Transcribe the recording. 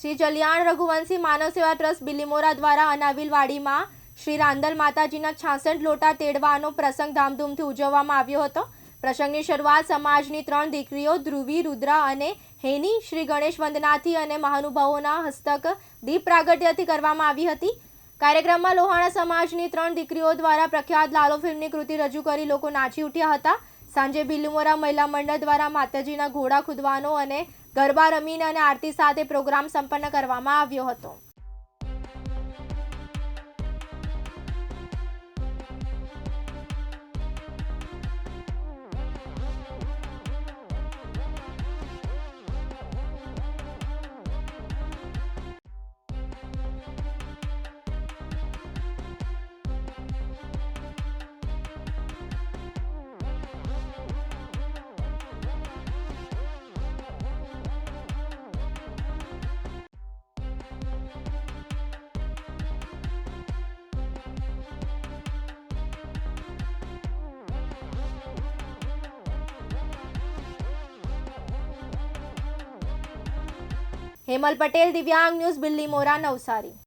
શ્રી જલિયાણ રઘુવંશી માનવ સેવા ટ્રસ્ટ બિલીમોરા દ્વારા અનાવિલવાડીમાં શ્રી રાંદલ માતાજીના છાસઠ લોટા તેડવાનો પ્રસંગ ધામધૂમથી ઉજવવામાં આવ્યો હતો. પ્રસંગની શરૂઆત સમાજની ત્રણ દીકરીઓ ધ્રુવી, રુદ્રા અને હેની, શ્રી ગણેશ વંદનાથી અને મહાનુભાવોના હસ્તક દીપ પ્રાગટ્યથી કરવામાં આવી હતી. કાર્યક્રમમાં લોહાણા સમાજની ત્રણ દીકરીઓ દ્વારા પ્રખ્યાત લાલો ફિલ્મની કૃતિ રજૂ કરી લોકો નાચી ઉઠ્યા હતા. સાંજે બિલીમોરા મહિલા મંડળ દ્વારા માતાજીના ઘોડા ખુદવાનો અને ગરબા રમીને અને આરતી સાથે પ્રોગ્રામ સંપન્ન કરવામાં આવ્યો હતો. હેમલ પટેલ દિવ્યાંગ ન્યૂઝ બિલ્લીમોરા નવસારી.